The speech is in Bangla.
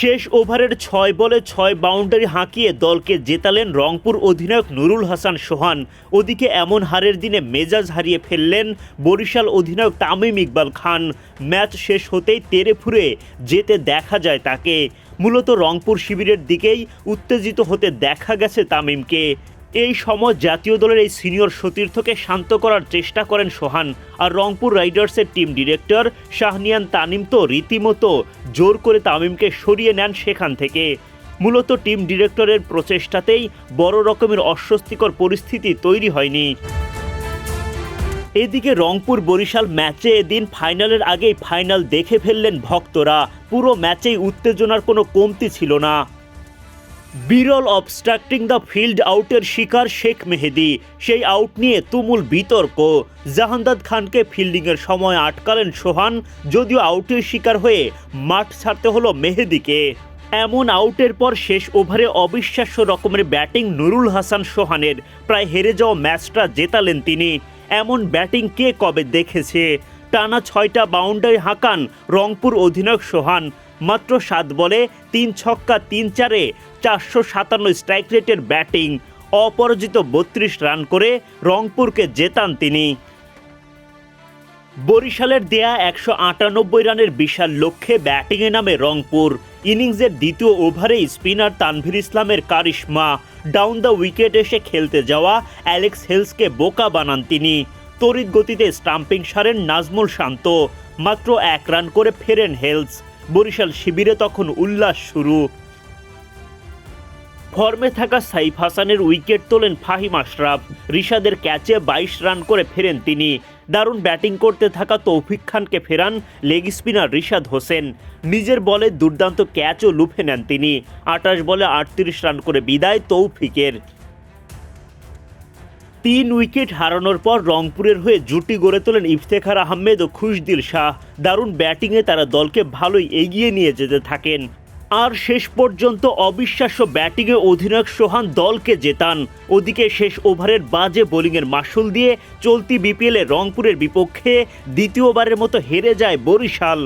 শেষ ওভারের ছয় বলে ছয় বাউন্ডারি হাঁকিয়ে দলকে জেতালেন রংপুর অধিনায়ক নুরুল হাসান সোহান। ওদিকে এমন হারের দিনে মেজাজ হারিয়ে ফেললেন বরিশাল অধিনায়ক তামিম ইকবাল খান। ম্যাচ শেষ হতেই তেরে ফুরে যেতে দেখা যায় তাকে। মূলত রংপুর শিবিরের দিকেই উত্তেজিত হতে দেখা গেছে তামিমকে। এই সময় জাতীয় দলের এই সিনিয়র সতীর্থকে শান্ত করার চেষ্টা করেন সোহান আর রংপুর রাইডার্সের টিম ডিরেক্টর শাহনিয়ান তানিম তো রীতিমতো জোর করে তামিমকে সরিয়ে নেন সেখান থেকে। মূলত টিম ডিরেক্টরের প্রচেষ্টাতেই বড় রকমের অস্বস্তিকর পরিস্থিতি তৈরি হয়নি। এদিকে রংপুর বরিশাল ম্যাচে এদিন ফাইনালের আগেই ফাইনাল দেখে ফেললেন ভক্তরা। পুরো ম্যাচেই উত্তেজনার কোনো কমতি ছিল না। বিরল অবস্ট্রাক্টিং দ্য ফিল্ড আউটের শিকার শেখ মেহেদি। সেই আউট নিয়ে তুমুল বিতর্ক। জাহান্দাদ খানকে ফিল্ডিংয়ের সময় আটকালেন সোহান, যদিও আউটের শিকার হয়ে মাঠ ছাড়তে হলো মেহেদিকে। এমন আউটের পর শেষ ওভারে অবিশ্বাস্য রকমের ব্যাটিং নুরুল হাসান সোহানের। প্রায় হেরে যাওয়া ম্যাচটা জেতালেন তিনি। এমন ব্যাটিং কে কবে দেখেছে? টানা ছয়টা বাউন্ডারি হাঁকান রংপুর অধিনায়ক সোহান। মাত্র সাত বলে তিন ছক্কা তিন চারে চারশো সাতান্ন স্ট্রাইক রেটের ব্যাটিং অপরাজিত বত্রিশ রান করে রংপুরকে জেতান তিনি। বরিশালের দেয়া একশো আটানব্বই রানের বিশাল লক্ষ্যে ব্যাটিংয়ে নামে রংপুর। ইনিংসের দ্বিতীয় ওভারেই স্পিনার তানভীর ইসলামের কারিশমা ডাউন দ্য উইকেট এসে খেলতে যাওয়া অ্যালেক্স হেলসকে বোকা বানান তিনি। তড়িৎ গতিতে স্টাম্পিং সারেন নাজমুল শান্ত, মাত্র এক রান করে ফেরেন হেলস। বরিশাল শিবিরে তখন উল্লাস শুরু। ফর্মে থাকা সাইফ হাসানের উইকেট তোলেন ফাহিম আশরাফ। রিশাদের ক্যাচে বাইশ রান করে ফেরেন তিনি। দারুণ ব্যাটিং করতে থাকা তৌফিক খানকে ফেরান লেগ স্পিনার রিশাদ হোসেন। নিজের বলে দুর্দান্ত ক্যাচও লুফে নেন তিনি। আটাশ বলে আটত্রিশ রান করে বিদায় তৌফিকের। তিন উইকেট হারানোর পর রংপুরের হয়ে জুটি গড়ে তোলেন ইফতেখার আহমেদ ও খুশদিল শাহ। দারুণ ব্যাটিংয়ে তারা দলকে ভালোই এগিয়ে নিয়ে যেতে থাকেন। আর শেষ পর্যন্ত অবিশ্বাস্য ব্যাটিংয়ে অধিনায়ক সোহান দলকে জেতান। ওদিকে শেষ ওভারের বাজে বোলিংয়ের মাসুল দিয়ে চলতি বিপিএলে রংপুরের বিপক্ষে দ্বিতীয়বারের মতো হেরে যায় বরিশাল।